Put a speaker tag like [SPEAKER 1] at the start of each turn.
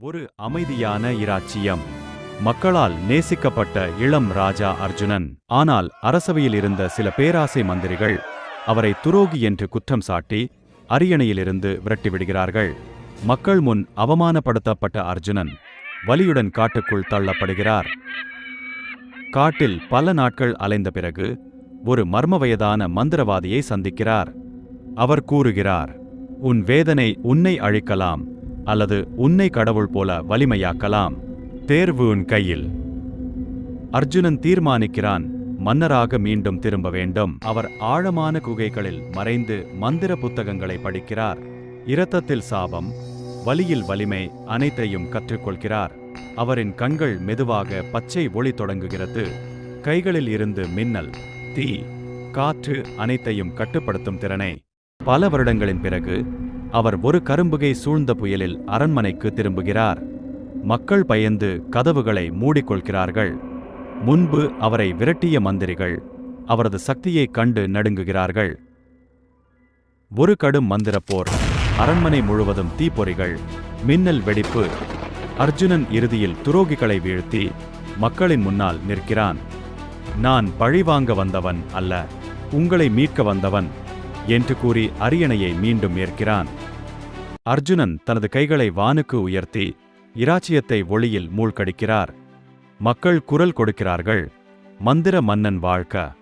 [SPEAKER 1] ஒரு அமைதியான இராச்சியம். மக்களால் நேசிக்கப்பட்ட இளம் ராஜா அர்ஜுனன். ஆனால் அரசவையில் இருந்த சில பேராசை மந்திரிகள் அவரை துரோகி என்று குற்றம் சாட்டி அரியணையிலிருந்து விரட்டிவிடுகிறார்கள் மக்கள் முன் அவமானப்படுத்தப்பட்ட அர்ஜுனன் வலியுடன் காட்டுக்குள் தள்ளப்படுகிறார். காட்டில் பல நாட்கள் அலைந்த பிறகு ஒரு மர்ம வயதான மந்திரவாதியை சந்திக்கிறார். அவர் கூறுகிறார் உன் வேதனை உன்னை அழிக்கலாம். அல்லது உன்னை கடவுள் போல வலிமையாக்கலாம். தேர்வு உன் கையில். அர்ஜுனன் தீர்மானிக்கிறான் மன்னராக மீண்டும் திரும்ப வேண்டும். அவர் ஆழமான குகைகளில் மறைந்து மந்திர புத்தகங்களை படிக்கிறார். இரத்தத்தில் சாபம் வலியில் வலிமை அனைத்தையும் கற்றுக்கொள்கிறார். அவரின் கண்கள் மெதுவாக பச்சை ஒளி தொடங்குகிறது. கைகளில் இருந்து மின்னல் தீ காற்று அனைத்தையும் கட்டுப்படுத்தும் திறனை. பல வருடங்களின் பிறகு அவர் ஒரு கரும்புகை சூழ்ந்த புயலில் அரண்மனைக்கு திரும்புகிறார். மக்கள் பயந்து கதவுகளை மூடிக்கொள்கிறார்கள். முன்பு அவரை விரட்டிய மந்திரிகள் அவரது சக்தியைக் கண்டு நடுங்குகிறார்கள். ஒரு கடும் மந்திரப்போர் அரண்மனை முழுவதும் தீப்பொறிகள் மின்னல் வெடிப்பு. அர்ஜுனன் இறுதியில் துரோகிகளை வீழ்த்தி மக்களின் முன்னால் நிற்கிறான். நான் பழிவாங்க வந்தவன் அல்ல உங்களை மீட்க வந்தவன் என்று கூறி அரியணையை மீண்டும் ஏற்கிறான். அர்ஜுனன் தனது கைகளை வானுக்கு உயர்த்தி இராச்சியத்தை ஒளியில் மூழ்கடிக்கிறார். மக்கள் குரல் கொடுக்கிறார்கள். மந்திர மன்னன் வாழ்க்க